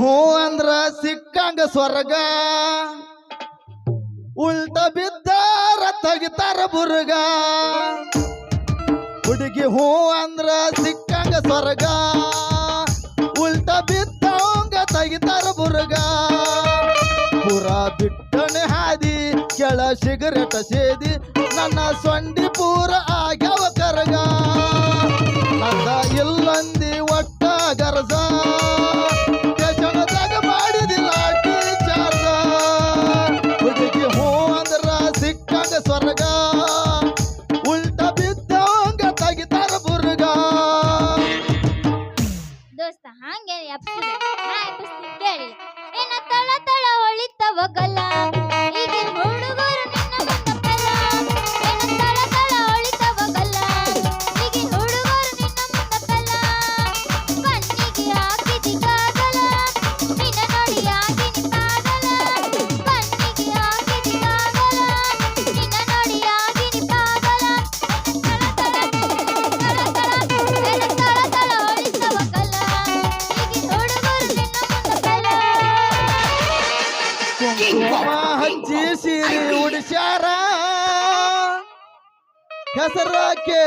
ಹೂ ಅಂದ್ರ ಸಿಕ್ಕಂಗ ಸ್ವರ್ಗ. ಉಲ್ಟ ಬಿದ್ದಾರ ತೆಗಿತಾರ ಬುರ್ಗ. ಹುಡುಗಿ ಹೂ ಅಂದ್ರ ಸಿಕ್ಕಂಗ ಸ್ವರ್ಗ. ಉಲ್ಟ ಬಿದ್ದಂಗ ತೆಗಿತಾರ ಬುರ್ಗ. ಪುರ ಬಿಟ್ಟನೆ ಹಾದಿ, ಕೆಳ ಸಿಗರೆಟ ಸೇದಿ, ನನ್ನ ಸೊಂಡಿ ಪೂರ ಆಗ್ಯಾವ ಕರಗ. ನಂದ ಇಲ್ಲಂದಿ ಒಟ್ಟ ಗರಜ.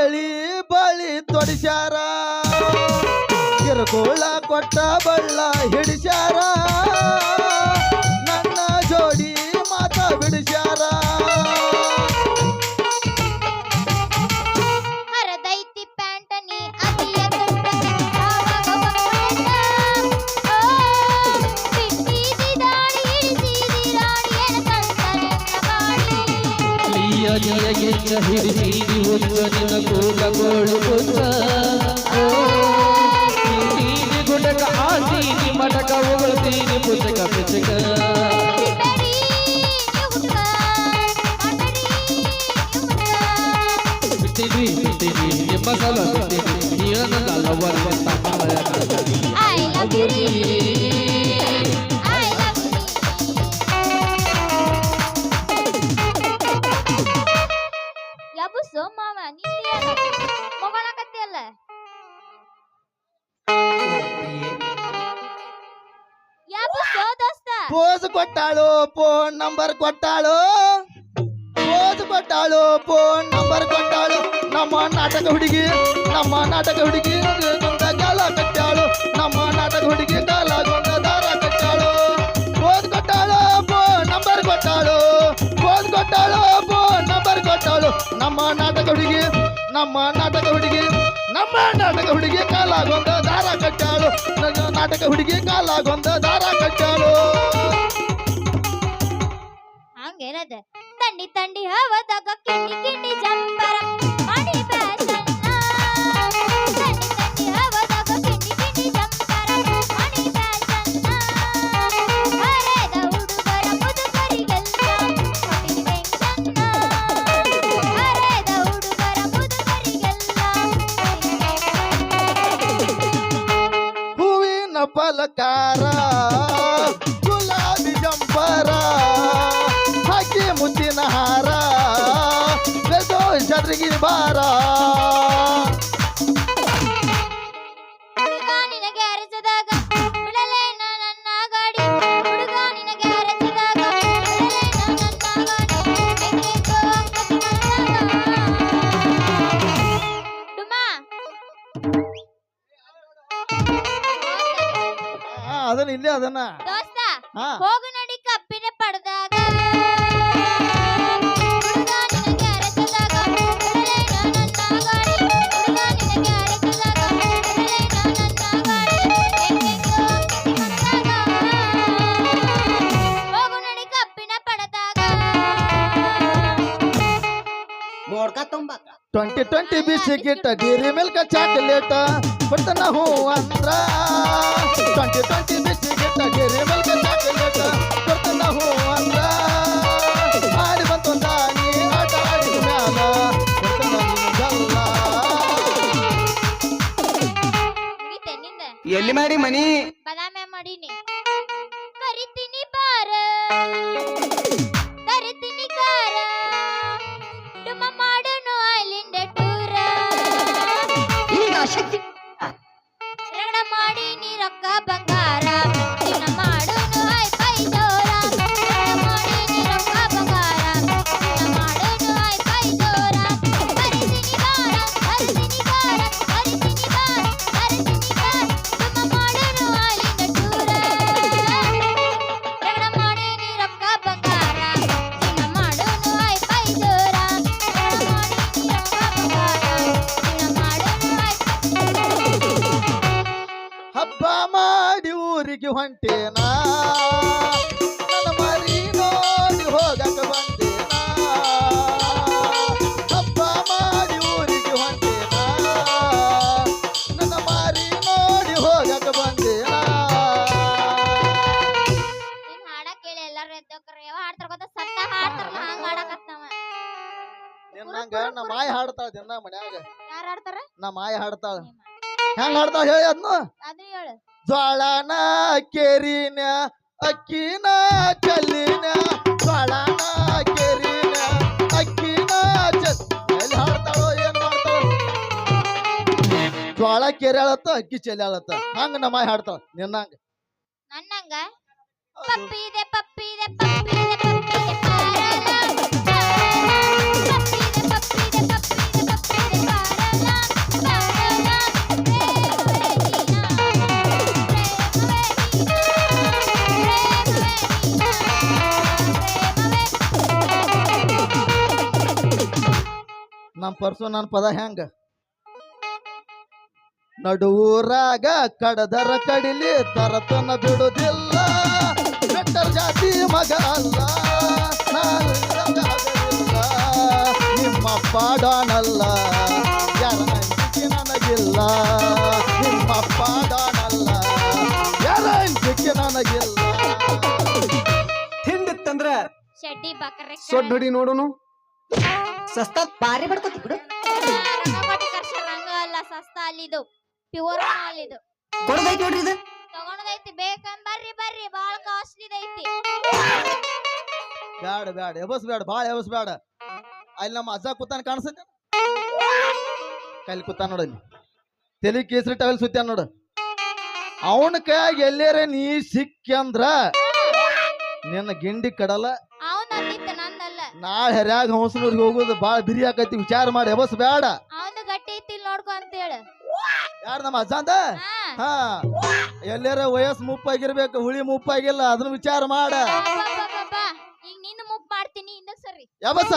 ಕೇಳಿ ಬಳಿ ತೊಡಿಸ್ಯಾರ. ಕಿರುಕುಳ ಕೊಟ್ಟ ಬಳ್ಳ ಹಿಡಿಸ್ಯಾರ. ಅಲಿಯ ನಿನಗೆನ್ನ ಹಿಡಿದೀನಿ ಹುಚ್ಚ ನಿನ್ನ ಕೂಗ ಗೋಳು ಹುಚ್ಚ ಓ, ನೀನಿ ಗುಡಕ ಆಸೀನಿ ಮಟಕ ಉಗುಳ್ತೀನಿ ಪುಸ್ತಕ ಪಿಚಕ ಬಿಡರಿ ನೀವು ಹುಡುಗ ಮಾಡರಿ ನೀವು ಹುಡುಗ ಬಿಟ್ಟಿದ್ವಿ ಬಿಟ್ಟಿದ್ವಿ ನಿಮ್ಮ ಸಲ ಬಿಟ್ಟಿದ್ವಿ ನೀನು ನನ್ನ lover phone number ಕೊಟ್ಟಾಳು pose ಕೊಟ್ಟಾಳು phone number ಕೊಟ್ಟಾಳು ನಮ್ಮ ನಾಟಕ ಹುಡುಗಿ ನಮ್ಮ ನಾಟಕ ಹುಡುಗಿ ಗೊಂದ ಕಾಲ ಕಟ್ಟಾಳು ನಮ್ಮ ನಾಟಕ ಹುಡುಗಿ ಕಾಲ ಗೊಂದ ದಾರ ಕಟ್ಟಾಳು pose ಕೊಟ್ಟಾಳು phone number ಕೊಟ್ಟಾಳು pose ಕೊಟ್ಟಾಳು phone number ಕೊಟ್ಟಾಳು ನಮ್ಮ ನಾಟಕ ಹುಡುಗಿ ನಮ್ಮ ನಾಟಕ ಹುಡುಗಿ ನಮ್ಮ ನಾಟಕ ಹುಡುಗಿ ಕಾಲಾಗೊಂದ ದಾರ ಕಟ್ಟಾಳು ನನ್ನ ನಾಟಕ ಹುಡುಗಿ ಕಾಲಾಗೊಂದ ದಾರ ಕಟ್ಟಾಳು ತಂಡಿ ತಂಡಿ ಹವದಾಗ ಕಿಂಡಿ ಕಿಂಡಿ ಜಂಪರ ಡುಮಾ. ಆ, ಅದನ್ನ ಇಲ್ಲೇ ಅದನ್ನ. ಹೋಗು ಟ್ವೆಂಟಿ ಬಿಸಿಗಿಟ್ಟ ಡೇರಿ ಮಿಲ್ಕ್ ಚಾಕ್ಲೇಟ್ ಕೊಡ್ತಾನ ಹೂ ಅಂದ್ರ. ಟ್ವೆಂಟಿ ಟ್ವೆಂಟಿ ಬಿಸಿಗಿಟ್ಟ ಡೇರಿ ಮಿಲ್ಕ್ ಚಾಕ್ಲೇಟ್ ಕೊಡ್ತಾನ ಹೂ ಅಂದ್ರ. ಆಡಿ ಬಂತು ದಾನಿ ಆಟ ಆಡಿದ ಮ್ಯಾಲ ಎಲ್ಲಿ ಮಾಡಿ ಮನಿ? ಊರಿಗೆ ಹೊಂಟೇನ? ನನ್ನ ಮರಿ ನೋಡಿ ಹೋಗಕ ಬಂದೇನ? ಹಬ್ಬ ಮಾಡಿ ಊರಿಗೆ ಹೊಂಟೇನ? ನನ್ನ ಮಾರಿ ನೋಡಿ ಹೋಗಕ ಬಂದೇನ? ನಿನ್ ಹಾಡ ಕೇಳಿ ಎಲ್ಲಾರು ಎದ್ದೋಕ್ರ ಯಾವ ಹಾಡ್ತಾರ ಗೊತ್ತಾ? ಸತ್ತ ಹಾಡ್ತಾರಲ್ಲ ಹಂಗ ಹಾಡಕತ್ತವ ನಿನ್ನಂಗ ನಮ್ಮ ಮಾಯ ಹಾಡ್ತಾಳ ದಿನ ಮನ್ಯಾಗ. ಯಾರು ಹಾಡ್ತಾರ? ನಮ್ಮ ಮಾಯ ಹಾಡ್ತಾಳ. ಹೆಂಗ್ ಹಾಡ್ತಾಳ ಹೇಳಿ ಅದ್ನು ಹೇಳು. ಜ್ವಾಳನ ಕೆರಿನ, ಅಕ್ಕಿನ ಚಲ್ಲಿನ ಜ್ವಾಳನ ಕೆರಿನ, ಅಕ್ಕಿನ ಎಲ್ಲಿ ಹಾಡ್ತಾಳೋ, ಏನ್ ಮಾಡ್ತಾಳೋ. ಜ್ವಾಳ ಕೆರೆ ಅಳತ್ತ ಅಕ್ಕಿ ಚೆಲ್ಲಿ ಅಳತ್ತ ಹಂಗ ನಮ್ಮ ಹಾಡ್ತಾಳ. ನಿನ್ನಂಗ. ನನ್ನಂಗ? ಪಪ್ಪಿದೆ ಪಪ್ಪಿದೆ ಪಪ್ಪಿದೆ ಪಾರಲ ಪರ್ಸು ನನ್ನ ಪದ ಹೆಂಗ? ನಡುವೂರಾಗ ಕಡದರ ಕಡಿಲಿ ತರತನ ಬಿಡುದಿಲ್ಲ. ಬೆಟ್ಟರ್ ಜಾತಿ ಮಗ ಅಲ್ಲ. ಡಾನಲ್ಲ. ನಿಮ್ಮ ಪಾಡಾನಲ್ಲ ಯಾರ ನಂಬಿಕೆ ನನಗಿಲ್ಲ. ನಿಮ್ಮ ಪಾಡಾನಲ್ಲ ಯಾರ ನಂಬಿಕೆ ನನಗಿಲ್ಲ. ಹಿಂದಿತ್ತಂದ್ರ ಸೊಡ್ಡಿ ಬಕರೆ ಸೊಡ್ ಹೊಡಿ ನೋಡುನು. ಸಸ್ತ ಭಾರಿ ಬಡ್ಕೋತಿ ಬಿಡು. ರಂಗ ಅಲ್ಲ ಸಸ್ತ ಅಲ್ಲಿದು. ಪ್ಯೂರ್ ಅಲ್ಲಿದು ಕೊಡದೈತಿ ನೋಡ್ರಿ ಇದು. ತಗೊಂಡದೈತಿ ಬೇಕಂದ್ ಬರ್ರಿ ಬರ್ರಿ. ಬಾಳ ಕಾಸ್ಟ್ಲಿ ಐತಿ ಬ್ಯಾಡ ಬ್ಯಾಡ ಎಬಸ್ ಬ್ಯಾಡ ಭಾಳ ಎಬಸ್ ಬ್ಯಾಡ. ಅಲ್ಲಿ ನಮ್ಮ ಅಜ್ಜ ಕೂತಾನ ಕಾಣಿಸ್ತ ಕೈಲಿ ಕೂತಾನ ನೋಡಲ್ಲಿ ತಲೆ ಕೇಸರಿ ಟವೆಲ್ ಸುತ್ತಾನ ನೋಡು. ಅವನ ಕೈಯಾಗ ಎಲ್ಲೇರ ನೀ ಸಿಕ್ಕಂದ್ರ ನಿನ್ನ ಗಿಂಡಿ ಕಡಲ ಅವನ ನಾಳೆ ಹರ್ಯಾಗ ಹಂಸನೂರಿಗೆ ಹೋಗೋದು ಬಾಳ ಬಿರಿ ಆಕೈತಿ ವಿಚಾರ ಮಾಡಿ ಎಬಸ್ ಬೇಡ ಅವನು ಗಟ್ಟಿ ಐತಿ ನೋಡ್ಕೊ ಅಂತ ಹೇಳು. ಯಾರು ನಮ್ಮ ಅಜ್ಜ ಅಂದ ಹಾ. ಎಲ್ಲರ ವಯಸ್ ವಯಸ್ಸು ಮುಪ್ಪಾಗಿರ್ಬೇಕು ಹುಳಿ ಮುಪ್ಪಾಗಿಲ್ಲ ಅದನ್ನ ವಿಚಾರ ಮಾಡ. ಈಗ ನಿನ್ನ ಮುಪ್ ಮಾಡ್ತೀನಿ ಇನ್ನ ಸರಿ ಯಾಬಸ?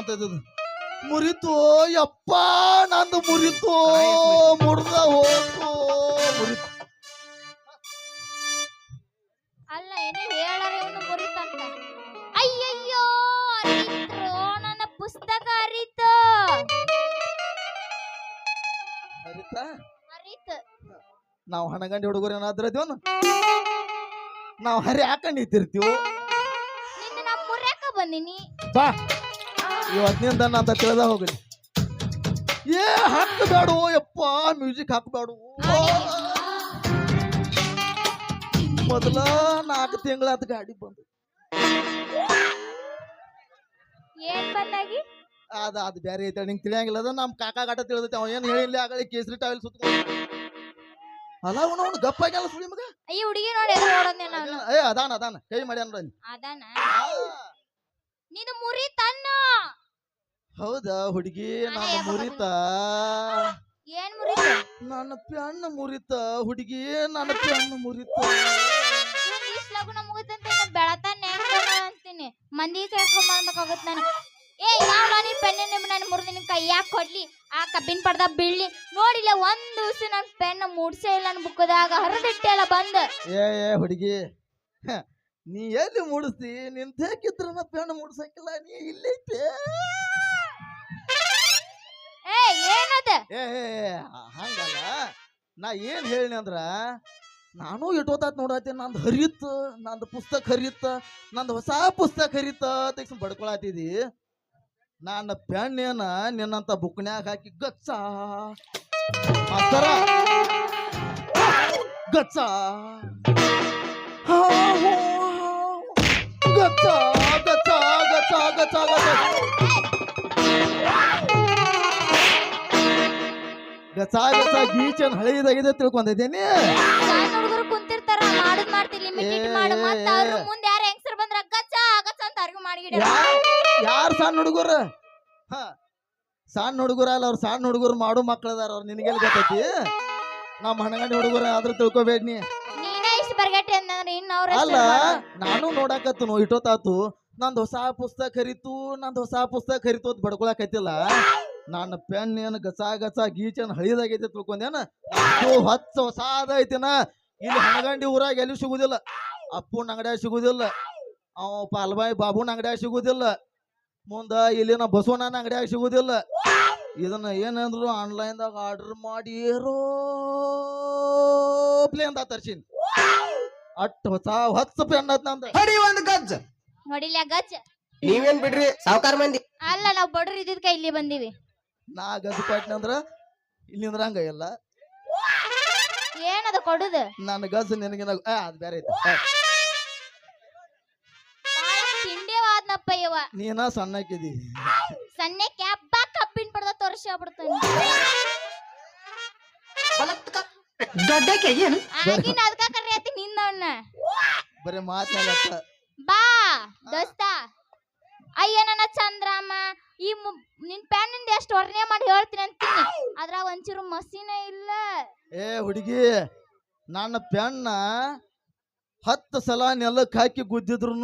ಬಿಡ್ಸಕ್ ಇದ್ದದ್ದು. ಮುರಿತು ಯಪ್ಪ ನಂದು ಮುರಿತು ಮುರಿದ ಹೋತು ಮುರಿತು. ಅಲ್ಲ ಏನೇ ಹೇಳಾರೆ ಇವನು ಮುರಿತಂತ. ಅಯ್ಯಯ್ಯೋ ಅರಿತ್ರು ನನ್ನ ಪುಸ್ತಕ ಅರಿತು. ನಾವು ಹಣಗಂಡಿ ಹುಡುಗರು ಏನಾದ್ರ ಇದೀವನು ನಾವು ಹರಿ ಹಾಕೊಂಡ್ ನಿಂತಿರ್ತೀವಿ ನಿನ್ನ ನಾ ಮುರ್ಯಾಕ ಬಂದಿನಿ. ಬಾ. ಇವತ್ತಿನಿಂದ ಅಂತ ತಿಳಿದ ಹೋಗಲಿ. ಏ ಹಾಕಬೇಡು ಯಪ್ಪ ಮ್ಯೂಸಿಕ್ ಹಾಕಬೇಡು. ಮೊದಲ ನಾಲ್ಕು ತಿಂಗಳಾತ ಗಾಡಿ ಬಂದು. ಏನ್ ಬಂದಾಗಿ? ಅದ ಅದು ಬೇರೆ ಐತೆ ನಿಂಗೆ ತಿಳಿಯಂಗಿಲ್ಲ. ಅದ ನಮ್ಮ ಕಾಕಾ ಗಾಟ ತಿಳಿದೈತೆ ಅವ ಏನು ಹೇಳಿಲ್ಲ ಆಗಲಿ ಕೇಸರಿ ಟಾವೆಲ್ ಸುತ್ಕೊಂಡು ಅಲ್ಲ ಅವನು ಅವನು ಗಪ್ಪಾಗ್ಯಾಲ ಸುಳಿ ಮಗ? ಈ ಹುಡುಗಿ ನೋಡಿ ಎಲ್ಲಿ ಓಡೋದ್ನೆ ನಾನು. ಏ ಅದಾನ ಅದಾನ. ಕೈ ಮಾಡ್ಯಾನ ನೋಡಿ ಅದಾನ? ನೀನು ಮುರಿತನ್ನ ಹೌದಾ ಹುಡುಗಿ? ನಾನೇ ನಾನು ಮುರಿತ. ಏನ್ ಮುರಿತ? ನನ್ನ ಪ್ಯಾಣ್ಣ ಮುರಿತ ಹುಡುಗಿ ನನ್ನ ಪ್ಯಾಣ್ಣ ಮುರಿತ. ಇಷ್ಟ ಲಗುನ ಮುಗಿತಂತ ಬೆಳತಾನೆ ಅಂತೀನಿ. ಮಂದಿ ಕೇಳ್ಕೊಂಡ್ ಮಾಡ್ಬೇಕಾಗತ್ ನಾನು. ಏ ಯಾವ ನೀ ಪೆನ್ ನಿಮ್ ನಾನು ಮುರಿದು ನಿನ್ ಕೈ ಯಾಕೆ ಕೊಡ್ಲಿ? ಆ ಕಬ್ಬಿನ ಪಡ್ದ ಬೀಳ್ಲಿ. ನೋಡಿಲ್ಲ ಒಂದ್ ದಿವ್ಸ ನನ್ ಪೆನ್ ಮೂಡ್ಸೇ ಇಲ್ಲ ನನ್ ಬುಕ್ಕದಾಗ. ಹರಿದಿಟ್ಟೆಲ್ಲ ಬಂದ. ಏ ಏ ಹುಡುಗಿ. ನೀ ಎಲ್ಲಿ ಮೂಡಿಸ್ತಿ? ನಿನ್ ಬೇಕಿದ್ರ ಪೆನ್ ಮೂಡ್ಸಕ್ಕಿಲ್ಲ ನೀ ಇಲ್ಲೈತೆ ಹಂಗಲ್ಲ. ನಾ ಏನ್ ಹೇಳಿನಿ ಅಂದ್ರ, ನಾನು ಇಟ್ಟೋತಾತ್ ನೋಡತ್ತೀನಿ ನಂದು ಹರಿಯುತ್ತ ನಂದು ಪುಸ್ತಕ ಹರಿಯುತ್ತ ನಂದು ಹೊಸ ಪುಸ್ತಕ ಹರಿಯುತ್ತ ತೆಗ್ಸ್ ಬಡ್ಕೊಳತಿದಿ. ನನ್ನ ಪೆಣ್ಣೇನ ನಿನ್ನಂತ ಬುಕ್ನ್ಯಾಗ ಹಾಕಿ ಗಚ್ಚ. ಗಚ್ಚ ಗಚ್ಚ. ಗಚ್ಚ ಗಚ್ಚ ಗೀಚನ್ ಹಳೆಯದಾಗಿದೆ ತಿಳ್ಕೊಂಡಿದ್ದೇನೆ. ಸಣ್ಣ ಹುಡುಗರು ಕುಂತಿರ್ತಾರ ಮಾಡುದ್ ಮಾಡ್ತಿ ಲಿಮಿಟೆಡ್ ಮಾಡು ಮತ್ತ ಅವ್ರ ಮುಂದೆ ಯಾರ ಹೆಂಗಸರ್ ಬಂದ್ರ ಗಚ್ಚ ಗಚ್ಚ ಅಂತ ಅರ್ಗು ಮಾಡಿಗಿಡ. ಯಾರು ಸಣ್ಣ ಹುಡುಗರು? ಹ. ಸಣ್ಣ ಹುಡುಗರ ಅಲ್ಲ ಅವ್ರು ಸಣ್ಣ ಹುಡುಗರು ಮಾಡು ಮಕ್ಕಳದಾರ ಅವ್ರು ನಿನಗೆಲ್ಲಿ ಗೊತ್ತೈತಿ? ನಮ್ಮ ಹಣಗಂಡಿ ಹುಡುಗರ ಆದ್ರೂ ತಿಳ್ಕೊಬೇಡ ನೀ. ನೀನೇ ಇಷ್ಟ ಬರ್ಗಟ್ಟಿ ಅಂತಂದ್ರೆ ಇನ್ನು ಅವ್ರ ಅಲ್ಲ ನಾನು ನೋಡಾಕತ್ತನು ಇಟ್ಟೋತಾತು ನಂದು ಹೊಸ ಪುಸ್ತಕ ಕರಿತು ನಂದು ಹೊಸ ಪುಸ್ತಕ ಕರಿತು ಅಂತ ಬಡ್ಕೊಳಕತ್ತಿಲ್ಲ ನನ್ನ ಪೆನ್ ಏನು ಗಸ ಗಸ ಗೀಚನ್ ಹಳಿದಾಗೈತೆ ತಿಳ್ಕೊಂಡೇನ? ಹಚ್ಚ ಹೊಸಾದ ಐತಿನ ಇಲ್ಲಿ ಹಣಗಂಡಿ ಊರಾಗ ಎಲ್ಲಿ ಸಿಗುದಿಲ್ಲ? ಅಪ್ಪನ ಅಂಗಡ್ಯಾಗ ಸಿಗುದಿಲ್ಲ. ಅವ ಪಾಲ್ಬಾಯಿ ಬಾಬುನ ಅಂಗಡ್ಯಾಗ ಸಿಗುದಿಲ್ಲ. ಮುಂದ ಇಲ್ಲಿನ ಬಸವಣ್ಣನ ಅಂಗಡ್ಯಾಗ ಸಿಗುದಿಲ್ಲ. ಇದನ್ನ ಏನಂದ್ರು ಆನ್ಲೈನ್ದಾಗ ಆರ್ಡರ್ ಮಾಡಿ ಏರೋ ಪ್ಲೇ ಅಂತ ತರ್ಸಿನಿ. ಅಟ್ ಹೊಸ ಹೊಸ ಪೆನ್ ಅದ್ ನಂದ. ಹೊಡಿ ಒಂದ್ ಗಜ್ಜ. ನೋಡಿಲ್ಲ ಗಜ್ ನೀವೇನ್ ಬಿಡ್ರಿ? ಸಾವುಕಾರ ಮಂದಿ. ಅಲ್ಲ ನಾವ್ ಬಡ್ರು ಇದ್ದಿದ್ಕ ಇಲ್ಲಿ ಬಂದೀವಿ. ನಾ ಗಜ ಪಟ್ನ ಅಂದ್ರ ಇಲ್ಲಿ ಹಂಗ ಇಲ್ಲ. ಏನದ ಕೊಡುದ? ನನ್ನ ಗಜ ನಿನಗೆ ಅದ್ ಬೇರೆ ಐತಿ. ತಿಂಡಿವಾದ್ನಪ್ಪ ಇವ. ನೀನ ಸಣ್ಣಕ್ಕಿದಿ. ಸಣ್ಣಕ್ಕೆ ಕ್ಯಾಬ್ಬ ಕಬ್ಬಿನ ಪಡೆದ ತೋರಿಸಿ ಆಗ್ಬಿಡ್ತಾನೆ ದೊಡ್ಡಕ್ಕೆ ಏನು? ಆಗಿನ ಅದಕ್ಕ ಕರ್ಯಾತಿ ನಿಂದವನ್ನ ಬರೀ ಮಾತನಾಡತ್ತ ಬಾ ದೋಸ್ತ. ಅಯ್ಯ ನನ್ನ ಚಂದ್ರಮ್ಮ. ಈ ನಿನ್ ಪ್ಯಾನಿಂದ ಎಷ್ಟು ವರ್ಣೆ ಮಾಡಿ ಹೇಳ್ತೀನಿ ಅಂತ ಅದ್ರಾಗ ಒಂಚೂರು ಮಸಿನೇ ಇಲ್ಲ. ಏ ಹುಡುಗಿ ನನ್ನ ಪೆನ್ನ ಹತ್ತು ಸಲ ನೆಲಕ್ಕೆ ಹಾಕಿ ಗುದ್ದಿದ್ರು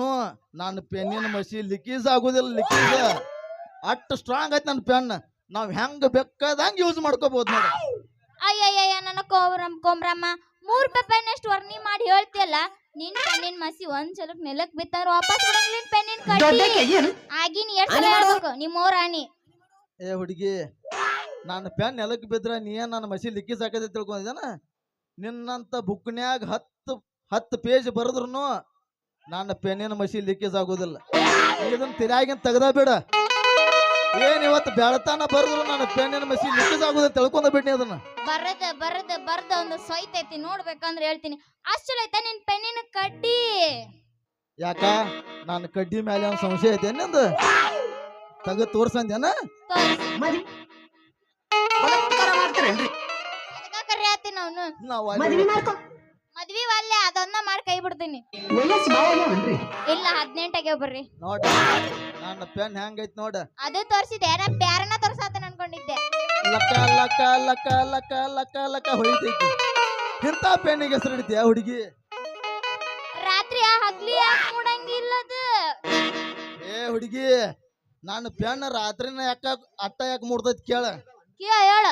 ನನ್ನ ಪೆನ್ನಿನ ಮಸಿ ಲಿಕೀಸ್ ಆಗುದಿಲ್ಲ ಲಿಕೀಸ್ ಅಷ್ಟು ಸ್ಟ್ರಾಂಗ್ ಐತೆ ನನ್ನ ಪೆನ್ ನಾವ್ ಹೆಂಗ್ ಬೇಕಾದಂಗ ಯೂಸ್ ಮಾಡ್ಕೋಬಹುದು ನೋಡಿ. ಅಯ್ಯಯ್ಯ ನನ್ನ ಕೋಬ್ರಮ್ ಕೋಮ್ರಮ್ಮ. ಮೂರ್ ಪೆನ್ ಎಷ್ಟು ವರ್ಣಿ ಮಾಡಿ ಹೇಳ್ತಿಯಲ್ಲ? ನಿನ್ ಪೆನ್ನಿನ ಮಸಿ ಒಂದ್ ಸಲಕ್ ನೆಲಕ್ ಬಿತ್ತಾರ ವಾಪಸ್ ನಿನ್ ಪೆನ್ನಿನ ಕಟ್ಟಿ ಆಗಿನ ಎರಡ್ ಸಲ. ಹೇಳ್ಬೇಕು ನಿಮ್ಮೋರ್ ಆನಿ. ಏ ಹುಡುಗಿ ನನ್ನ ಪೆನ್ ನೆಲಕ್ಕೆ ಬಿದ್ರ ನೀ ಏನ್ ನನ್ನ ಮಸಿ ಲಿಕ್ಕಿ ಸಾಕೈತೆ ತಿಳ್ಕೊಂಡಿದ್ದಾನ ನಿನ್ನಂತ ಬುಕ್ನ್ಯಾಗ ಹತ್ತು ಹತ್ತು ಪೇಜ್ ಬರೆದ್ರು ನನ್ನ ಪೆನ್ನಿನ ಮಸಿ ಲೀಕೇಜ್ ಆಗೋದಿಲ್ಲ ಇದನ್ನ ತಿರಾಗಿನ ತೆಗ್ದ ಬಿಡ. ಏನ್ ಇವತ್ತು ಬೆಳತಾನ ಬರೆದ್ರು ನನ್ನ ಪೆನ್ನಿನ ಮಸಿ ಲೀಕೇಜ್ ಆಗುದ ತಿಳ್ಕೊಂಡ ಬಿಡ್ನಿ ಅದನ್ನ. ಬರದ ಬರದ ಬರದ ಒಂದು ಸೊಯ್ತೈತಿ ನೋಡ್ಬೇಕಂದ್ರೆ ಹೇಳ್ತೀನಿ. ಆಶ್ಚರ್ಯ ಚಲೋ ಐತೆ ನಿನ್ ಪೆನ್ನಿನ ಕಡ್ಡಿ. ಯಾಕ? ನನ್ನ ಕಡ್ಡಿ ಮೇಲೆ ಒಂದು ಸಂಶಯ ಐತೆ ನಿಂದು? ತಗ ತೋರ್ಸಂದೇನ ತೋರ್ಸು. ಮದ್ವಿ ಬಲಾತ್ಕಾರ ಮಾಡ್ತೀರೇನ್ರಿ? ಅದಕ್ಕ ಕರ್ಯಾತೀನಿ ಅವನು? ನಾವು ಮದ್ವಿ ಮಾಡ್ಕೊ. ಮದ್ವಿ ಅಲ್ಲೇ ಅದನ್ನ ಮಾಡಿ ಕೈ ಬಿಡ್ತೀನಿ. ವಯಸ್ಸು ಇಲ್ಲ ಹದಿನೆಂಟಾಗ್ಯಾವ ಬರ್ರಿ. ನೋಡ. ನನ್ನ ಪೆನ್ ಹೆಂಗೈತ್ ನೋಡ. ಅದು ತೋರಿಸಿದೆ ನಾ ಬ್ಯಾರನ ತೋರ್ಸಾತನ ಅನ್ಕೊಂಡಿದ್ದೆ. ಲಕ ಲಕ ಲಕ ಲಕ ಲಕ ಲಕ ಹೊಡಿತೈತಿ. ಇಂಥ ಪೆನ್ನಿಗೆ ಹೆಸರು ಹಿಡಿತೀಯ ಹುಡುಗಿ? ರಾತ್ರಿ ಆ ಹಗ್ಲಿ ಯಾಕೆ ಮೂಡಂಗಿಲ್ಲದು. ಏ ಹುಡುಗಿ ನನ್ನ ಪೆನ್ ರಾತ್ರಿನ ಯಾಕ ಅಟ್ಟ ಯಾಕೆ ಮೂಡ್ತೈತಿ ಕೇಳ. ಕೇಳ ಹೇಳ.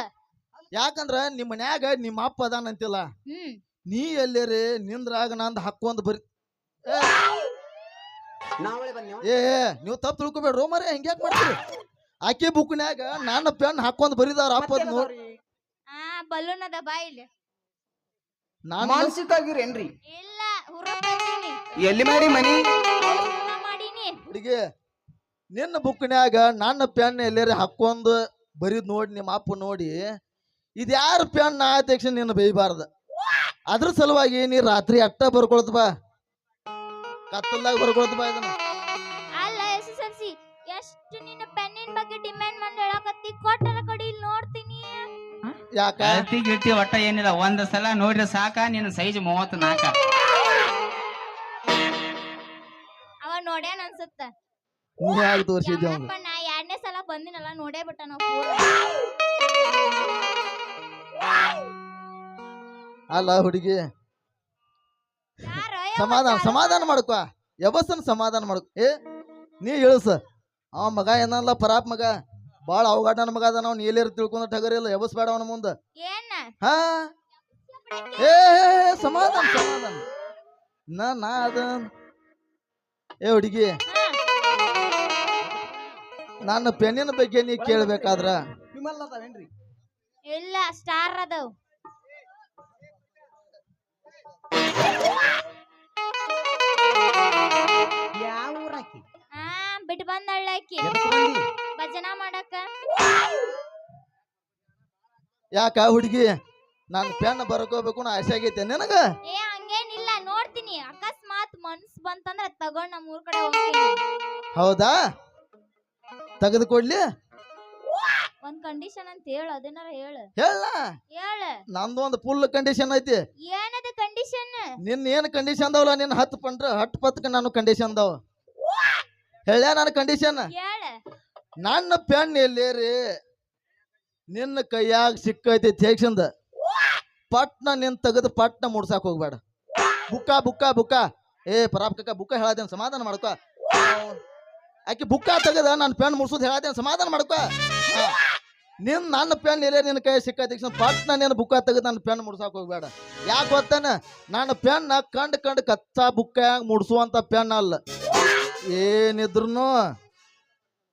ಯಾಕಂದ್ರ ನಿಮ್ಮ ಮನ್ಯಾಗ ನಿಮ್ಮ ಅಪ್ಪ ಅದಾನಂತಿಲ್ಲ. ಹ್ಮ್. ನೀ ಎಲ್ಲೇರಿ? ನಿಂದ್ರಾಗ ನಂದು ಹಾಕೊಂಡ್ ಬರಿ ಏ, ನಾವಳೆ ಬಂದೇವ ಏ ನೀವು ತಪ್ಪು ತಿಳ್ಕೊಬೇಡ್ರಿ ಮರೆ ಹೆಂಗ್ಯಾಕ್ ಮಾಡ್ತೀರಿ? ಆಕೆ ಬುಕ್ನ್ಯಾಗ ನನ್ನ ಪೆನ್ ಹಾಕೊಂಡ್ ಬರಿದಾರ ಅಪ್ಪ ನೋಡಿ. ಆ ಬಲೂನ್ ಅದ ಬಾ ಇಲ್ಲಿ. ನಾನು ಮಾನಸಿಕ ಆಗಿರೇನ್ರಿ ಇಲ್ಲ ಹುರ ಬಂದೀನಿ ಎಲ್ಲಿ ಮಾಡಿ ಮನಿ? ಹುರ ಮಾಡೀನಿ. ಹುಡುಗಿ ನಿನ್ನ ಬುಕ್ನ್ಯಾಗ ನನ್ನ ಪೆನ್ ಎಲ್ಲಾರ ಹಾಕೊಂಡು ಬರೀದ್ ನೋಡಿ ನಿಮ್ಮ ಅಪ್ಪ ನೋಡಿ ಇದ್ಯಾರ ಪೆನ್ ಆ ತಕ್ಷಣ ನಿನ್ನ ಬೇಯಬಾರ್ದ. ಅದ್ರ ಸಲುವಾಗಿ ನೀ ರಾತ್ರಿ ಅಟ್ಟ ಬರ್ಕೊಳ್ತ ಬಾ. ಕತ್ತಲ್ದಾಗ ಬರ್ಕೊಳ್ತ ಬಾ ಇದನ್ನ. ಅಲ್ಲ ಎಸ್ ಎಸ್ ಎಲ್ ಸಿ ಎಷ್ಟು ನಿನ್ನ ಪೆನ್ನಿನ ಬಗ್ಗೆ ಡಿಮ್ಯಾಂಡ್ ಮಾಡಿ ಹೇಳಕತ್ತಿ? ಕೊಟ್ಟರ ಕಡಿ ಇಲ್ಲಿ ನೋಡ್ತೀನಿ. ಯಾಕ? ಅಳತಿ ಗಿಟ್ಟಿ ಒಟ್ಟ ಏನಿಲ್ಲ ಒಂದ್ ಸಲ ನೋಡಿದ್ರೆ ಸಾಕ ನಿನ್ನ ಸೈಜ್ ಮೂವತ್ತ್ ನಾಲ್ಕ ಅವ ನೋಡ್ಯಾನ ಅನ್ಸುತ್ತ. ನೀ ಹೇಗೆ ತೋರಿಸಿದ್ದೆ ಅವ್ನು? ಯಮ್ಮಪ್ಪ, ನಾ ಎರಡನೇ ಸಲ ಬಂದಿನಲ್ಲ ನೋಡೇ ಬಿಟ್ಟ ನಾವು ಅಲ್ಲ ಹುಡುಗಿ. ಸಮಾಧಾನ ಸಮಾಧಾನ ಮಾಡ್ಕೊ. ಯಬಸನ್ ಸಮಾಧಾನ ಮಾಡ್ಕೊ. ಏ ನೀ ಹೇಳಸ. ಅವ ಮಗ ಏನಲ್ಲ ಪರಾಪ್ ಮಗ. ಬಾಳ ಅವಘಾಟನ ಮಗ ಅದ ನಾವು ನೀಲೇರ್ ತಿಳ್ಕೊಂಡ ಟಗರಿಲ್ಲ ಯಬಸ್ ಬೇಡ ಅವನ ಮುಂದ. ಏನ? ಹಾ? ಏ ಸಮಾಧಾನ ಸಮಾಧಾನ. ನಾ ನಾ ಅದ. ಏ ಹುಡುಗಿ. ನನ್ನ ಪೆನ್ನಿನ ಬಗ್ಗೆ ನೀ ಕೇಳ್ಬೇಕಾದ್ರ. ವಿಮಲ್ ಅದಾವೇನ್ರಿ? ಇಲ್ಲ ಸ್ಟಾರ್ ಅದಾವ್. ಬಿಟ್ಟು ಬಂದಿ ಭಜನಾ ಮಾಡಕ. ಯಾಕ ಹುಡುಗಿ? ನಾನು ಪೆನ್ ಬರ್ಕೋಬೇಕು ನಾ ಆಸೆ ಆಗೈತೆ ನಿನಗ? ಏ ಹಂಗೇನಿಲ್ಲ. ನೋಡ್ತೀನಿ. ಅಕಸ್ಮಾತ್ ಮನ್ಸ್ ಬಂತಂದ್ರ ತಗೊಂಡ್ ನಮ್ಮ ಊರ್ ಕಡೆ ಹೋಗ್ತೀನಿ. ಹೌದಾ? ತೆಗೆದುಕೊಡ್ಲಿ. ಒಂದ್ ಕಂಡೀಷನ್ ಅಂತ ಹೇಳ. ಅದನ್ನಾರ ಹೇಳ. ಹೇಳ. ಹೇಳ. ನಂದು ಒಂದು ಫುಲ್ ಕಂಡೀಷನ್ ಐತಿ. ಏನದ ಕಂಡೀಷನ್ ನಿನ್ನ ಏನ್ ಕಂಡೀಷನ್ ಅದಾವಲ್ಲ? ನಿನ್ನ ಹತ್ತು ಪಂಡ್ರ ಹತ್ತು ಪತ್ಕ ನಾನು ಕಂಡೀಷನ್ ಅದಾವ. ಹೇಳ್ಯಾ ನನ್ನ ಕಂಡೀಷನ್ ಹೇಳ. ನನ್ನ ಪೆನ್ ಎಲ್ಲಿರಿ? ನಿನ್ನ ಕೈಯಾಗ ಸಿಕ್ಕೈತಿ ತೇಕ್ಷಂದ ಪಟ್ನ ನಿನ್ ತೆಗೆದು ಪಟ್ನ ಮುಡ್ಸಾಕ್ ಹೋಗ್ಬೇಡ. ಬುಕ್ಕ ಬುಕ್ಕ ಬುಕ್ಕ. ಏ ಪರಾಪ್ ಕಕ್ಕ ಬುಕ್ಕ ಹೇಳದೇನು ಸಮಾಧಾನ ಮಾಡ್ಕೊ. ಆಕಿ ಬುಕ್ಕ ತೆಗದ ನನ್ನ ಪೆನ್ ಮುಡ್ಸೋದು ಹೇಳದೇನು ಸಮಾಧಾನ ಮಾಡ್ಕೊ. ನಿನ್ ನನ್ನ ಪೆನ್ ಎಲ್ಲೇ ನಿನ್ನ ಕೈ ಸಿಕ್ಕೈತಿ ಪಟ್ನ ನಿನ್ನ ಬುಕ್ಕ ತೆಗೆದು ನನ್ನ ಪೆನ್ ಮುಡ್ಸಾಕ್ ಹೋಗ್ಬೇಡ. ಯಾಕೆ ಗೊತ್ತಾನ? ನನ್ನ ಪೆನ್ ಕಂಡ್ ಕಂಡ್ ಕಚ್ಚಾ ಬುಕ್ಕ ಮುಡ್ಸುವಂತ ಪೆನ್ ಅಲ್ಲ. ಏನಿದ್ರು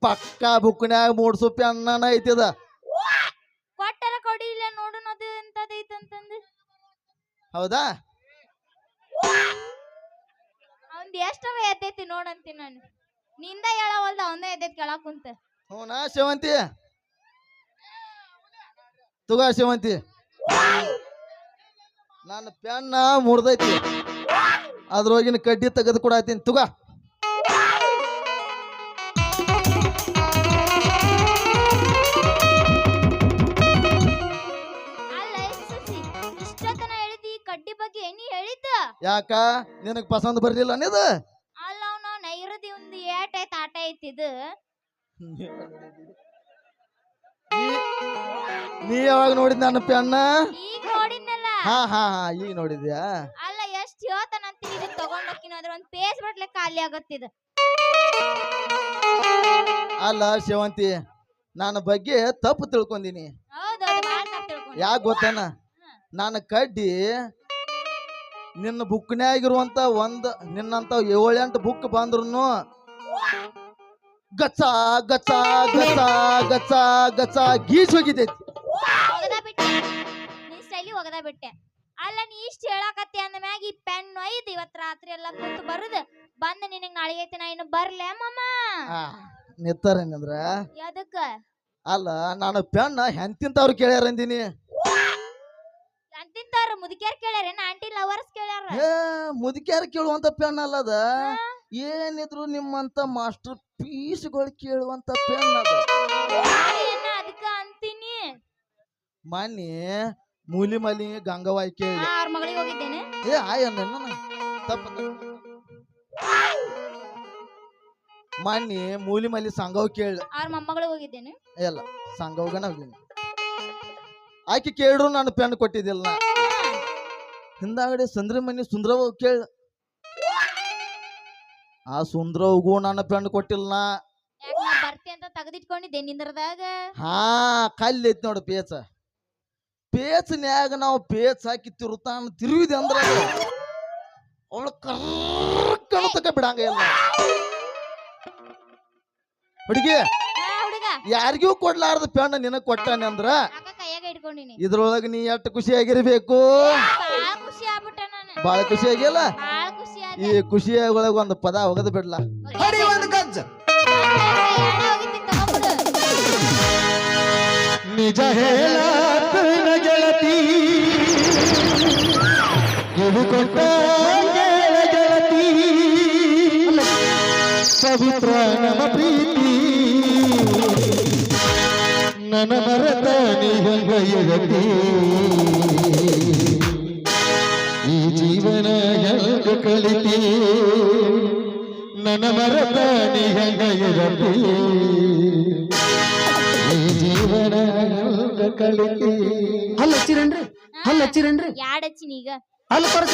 ಪಕ್ಕ ಬುಕ್ನ್ಯಾಗ ಮೂಡ್ಸು ಪೆನ್ನನ ಐತಿದ. ಕೊಟ್ಟರ ಕೊಡಿಲ್ಲ ನೋಡೋಣ ಅದು ಎಂತದೈತಂತಂದು. ಹೌದಾ? ಅವಂದ್ ಎಷ್ಟರ ಎದ್ದೈತಿ ನೋಡಂತೀನಿ ನಾನು. ನಿಂದ ಹೇಳವಲ್ದ ಅವನ ಎದ್ದೈತಿ ಕೆಳಕ್ ಕುಂತ. ಹೂನಾ ಶಿವಂತಿ? ತುಗ ಶಿವಂತಿ. ನನ್ನ ಪೆನ್ನ ಮುರ್ದೈತಿ. ಅದ್ರೊಳಗಿನ ಕಡ್ಡಿ ತೆಗೆದು ಕೊಡತೀನಿ. ತುಗ. ಯಾಕ? ನಿನಗ್ ಪಸಂದ್ ಬರ್ಲಿಲ್ಲ ಅನ್ನದು ಅಲ್ಲ ಅವನು ನೈರದಿ ಒಂದು ಏಟ್ ಐತ್ ಆಟ ಐತಿ ಇದು ನೀ- ಯಾವಾಗ ನೋಡಿದ್ ನನ್ನ ಪೆನ್ನ? ಈಗ ನೋಡಿದ್ನಲ್ಲ. ಹಾ ಹಾ ಹಾ ಈಗ ನೋಡಿದ್ಯಾ? ಅಲ್ಲ ಎಷ್ಟ್ ಹೇಳ್ತಾನಂತ ಇದು ತಗೊಂಡೋಕಿನ ಅದ್ರ ಒಂದ್ ಪೇಸ್ ಬಟ್ಲೆ ಖಾಲಿ ಆಗತ್ತಿದ ಅಲ್ಲ ಶಿವಂತಿ ನನ್ನ ಬಗ್ಗೆ ತಪ್ಪು ತಿಳ್ಕೊಂಡಿನಿ. ಬಾಳ ತಪ್ಪ್ ತಿಳ್ಕೊಂಡೆ. ಯಾಕೆ ಗೊತ್ತೇನ? ನಾನು ಕಡ್ಡಿ ನಿನ್ನ ಬುಕ್ನ್ಯಾಗಿರುವಂತ ಒಂದ್ ನಿನ್ನಂತ ಏಳೆಂಟು ಬುಕ್ ಬಂದ್ರು ಗಚ್ಚ ಗಚ್ಚ ಗಚ್ಚ ಗಚ್ಚ ಗಚ್ಚ ಗೀಚ್ ಹೋಗಿದೆ ಒಗದ ಬಿಟ್ಟೆ. ಒಗದ ಬಿಟ್ಟೆ. ಅಲ್ಲ ನೀ ಇಷ್ಟ ಹೇಳಕತ್ತಿ ಅಂದ ಮ್ಯಾಗ ಈ ಪೆನ್ ಒಯ್ದು ಇವತ್ ರಾತ್ರಿ ಎಲ್ಲ ಕುಂತು ಬರುದು ಬಂದ ನಿನಗ್ ನಾಳೆಗೆ ಐತಿ ನಾ ಇನ್ನು ಬರ್ಲೆ ಮಮ್ಮ ನಿತ್ತಾರೇನಂದ್ರ ಎದಕ್ಕ? ಅಲ್ಲ ನಾನು ಪೆನ್ ಹೆಂತಿಂತವ್ರು ಕೇಳ್ಯಾರ ಅಂದಿನಿ. ಮುದುಕ್ಯಾರ್ ಕೇಳ್ಯಾರೇನ ಆಂಟಿ ಲವರ್ಸ್ ಕೇಳ್ಯಾರ? ಏ ಮುದುಕ್ಯಾರ ಕೇಳುವಂತ ಪೆನ್ ಅಲ್ಲದ ಏನಿದ್ರು ನಿಮ್ಮಂತ ಮಾಸ್ಟರ್ ಪೀಸ್ಗಳು ಕೇಳುವಂತ ಪೆನ್ ಅದ. ಏನ ಅದಕ್ಕ ಅಂತೀನಿ? ಮನ್ನಿ ಮೂಲಿ ಮಲಿ ಗಂಗವಾಯಿ ಕೇಳಿ. ಅವ್ರ ಮಗಳಿಗೆ ಹೋಗಿದ್ದೇನೆ. ಏ ಆಯ ತಪ್ಪ ಮನ್ನಿ ಮೂಲಿ ಮಲಿ ಸಂಘವ್ ಕೇಳ. ಅವ್ರ ಮೊಮ್ಮಗಳಿಗೆ ಹೋಗಿದ್ದೇನೆ. ಎಲ್ಲ ಸಂಘವ್ಗನ ಹೋಗಿನಿ. ಆಯ್ಕೆ ಕೇಳ್ರು ನಾನು ಪೆನ್ ಕೊಟ್ಟಿದ್ದಿಲ್ಲ ನಾ. ಹಿಂದಾಗಡೆ ಸಂದ್ರಿ ಮನಿ ಸುಂದ್ರವ್ ಕೇಳ. ಆ ಸುಂದ್ರವ್ಗೂ ನಾನು ಪೆನ್ ಕೊಟ್ಟಿಲ್ಲ ನಾ. ಬರ್ತಿ ಅಂತ ತೆಗೆದಿಟ್ಕೊಂಡಿದ್ದೆ ನಿಂದ್ರದಾಗ? ಹಾ ಕಲ್ಲು ಐತಿ ನೋಡು ಪೇಚ. ಪೇಚ್ನ್ಯಾಗ ನಾವು ಪೇಚ್ ಹಾಕಿ ತಿರುತಾನ ತಿರುವಿದೆ ಅಂದ್ರ ಅವಳು ಕರ್ಕಣತಕ ಬಿಡಂಗ ಇಲ್ಲ. ಹುಡುಗಿ ಯಾರಿಗೂ ಕೊಡ್ಲಾರ್ದ ಪೆಣ್ಣ ನಿನಗ್ ಕೊಟ್ಟಾನೆ ಅಂದ್ರ ಅಕ್ಕ ಕೈಯಾಗ ಇಟ್ಕೊಂಡಿನಿ. ಇದ್ರೊಳಗ ನೀ ಎಷ್ಟು ಖುಷಿಯಾಗಿರ್ಬೇಕು ಬಾಳ ಖುಷಿ ಆಗ್ಬಿಟ್ಟೆ ನಾನು. ಬಾಳ ಖುಷಿಯಾಗಿಲ್ಲ ಬಾಳ ಖುಷಿ ಆದ. ಈ ಖುಷಿಯಾಗ ಒಂದು ಪದ ಹೋಗದ ಬಿಡ್ಲ? ಹರಿ ಒಂದು ನಿಜ ಹೇಳ ಗೆಳತಿ. ಇದು ಕೊಟ್ಟ ಗೆಳ ಗೆಳತಿ. ಪವಿತ್ರ ನಮ್ಮ ಪ್ರೀತಿ. ನನ್ನ ಮರತ ನಿಹಂಗ ಯುಗತಿ ಈ ಕಳಿತಿ ನನ್ನ ಮರತ ಯುಗತಿ ಈ ಜೀವನ ಕಲಿತಿ. ಕಳಿತಿ ಹಲ್ಲ ಹಚ್ಚಿರೇನ್ರಿ? ಹಲ್ಲ ಹಚ್ಚಿರೇನ್ರಿ? ಯಾಡ್ ಹಚ್ಚಿನಿ ಈಗ? ಹಲ್ಲ ಕೊರಸ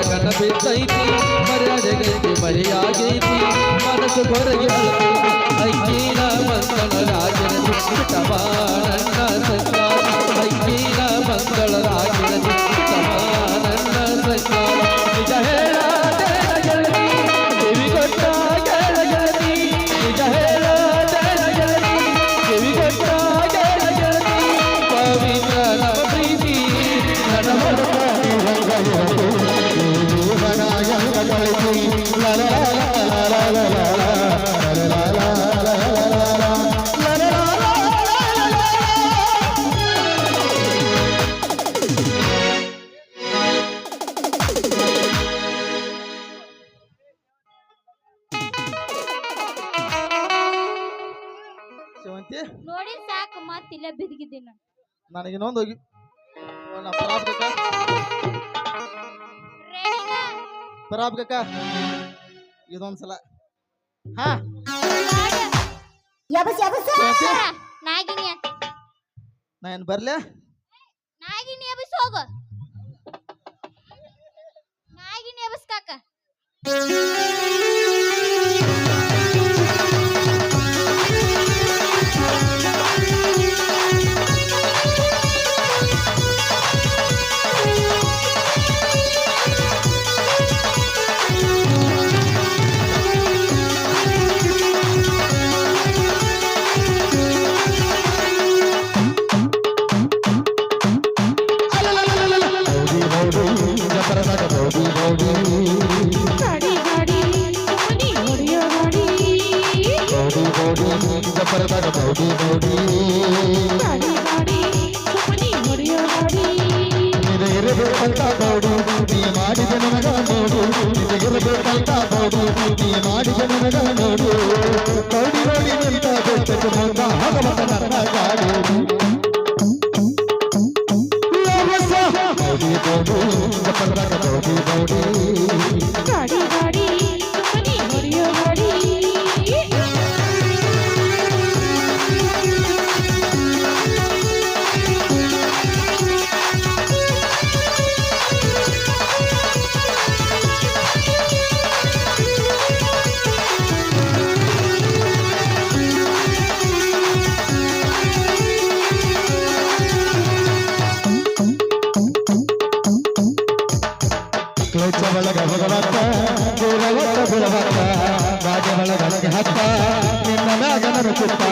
लगन बिताई थी मर गई थी मरी आ गई थी। मनस भर गया अकीना मंगल राजन तवानन सकार अकीना मंगल राजन तवानन सकार जय ಸಾಕು ಮತ್ತೆ ಬಿದ್ಗಿದ್ದೀನಿ ನನಗೆ ಇನ್ನೊಂದು ಹೋಗಿ ಪರಾಬ್ ಕಾಕ ಪರಾಬ್ ಕಾಕ ಇದೊಂದ್ಸಲ. ಹಾ? ಯಬಸ್ ಯಬಸ್? ನಾಗಿನಿ ನಾ ಏನ್ ಬರ್ಲೆ? ನಾಗಿನಿ ಯಬಸ್ ಹೋಗು. ನಾಗಿನಿ ಯಬಸ್ ಕಾಕ. सफर कर बौडी बौडी ಒಳಗ ಭಗವಂತ ಗುರವತ್ತ ಗುಣವತ್ತ ಬಾಜೆ ಒಳಗ ಹತ್ತ. ನಿನ್ನ ಮ್ಯಾಗನರು ಕುತ್ತ.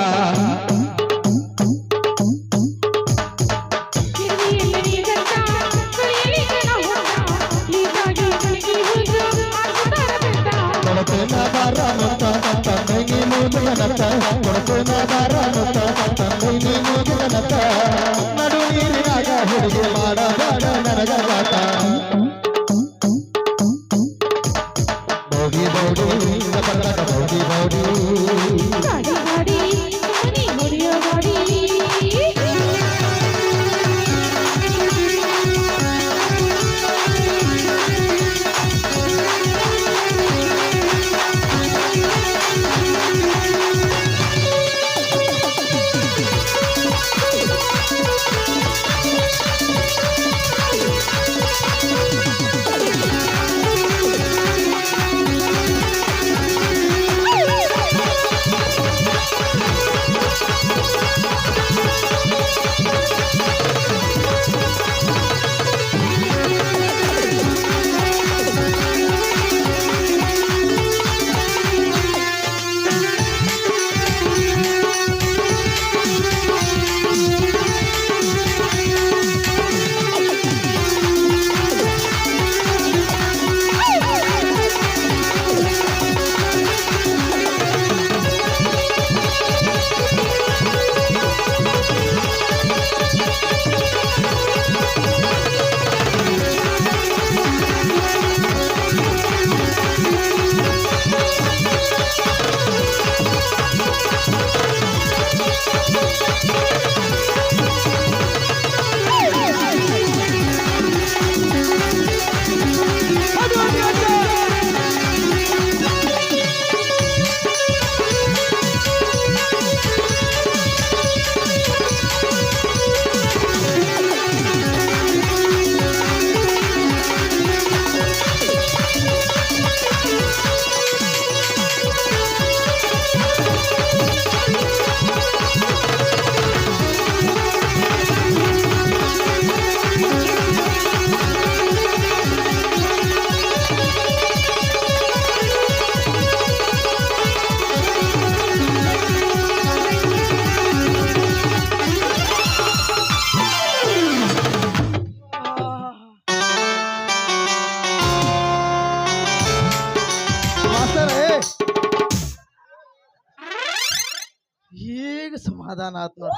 ಸಮಾಧಾನ ಆತ್ ನೋಡಿ.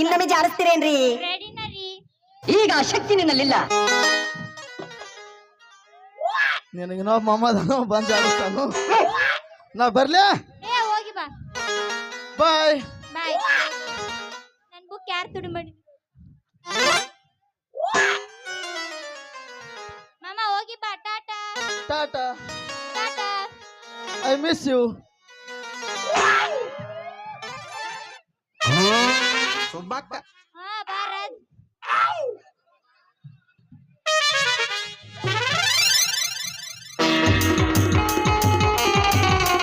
ಇನ್ನೊಮ್ಮೆ ಜಾರಿಸ್ತೀರೇನ್ರಿ? ಈಗ ಆ ಶಕ್ತಿ ನಿನ್ನಲ್ಲಿಲ್ಲ. ನಿನಗಿನೋ ಮಮ್ಮದನು ಬಂದ್ ಜಾಡಿಸ್ತಾನು ನಾ ಬರ್ಲೇ? ಏ ಹೋಗಿ ಬಾ. ಬಾಯ್. ಬಾಯ್. ನನ್ ಬುಕ್ ಯಾರು ತುಡಿ ಮಾಡಿ ಮಾಮ ಹೋಗಿ ಬಾ. Tata. Tata. Tata. I miss you Subbakka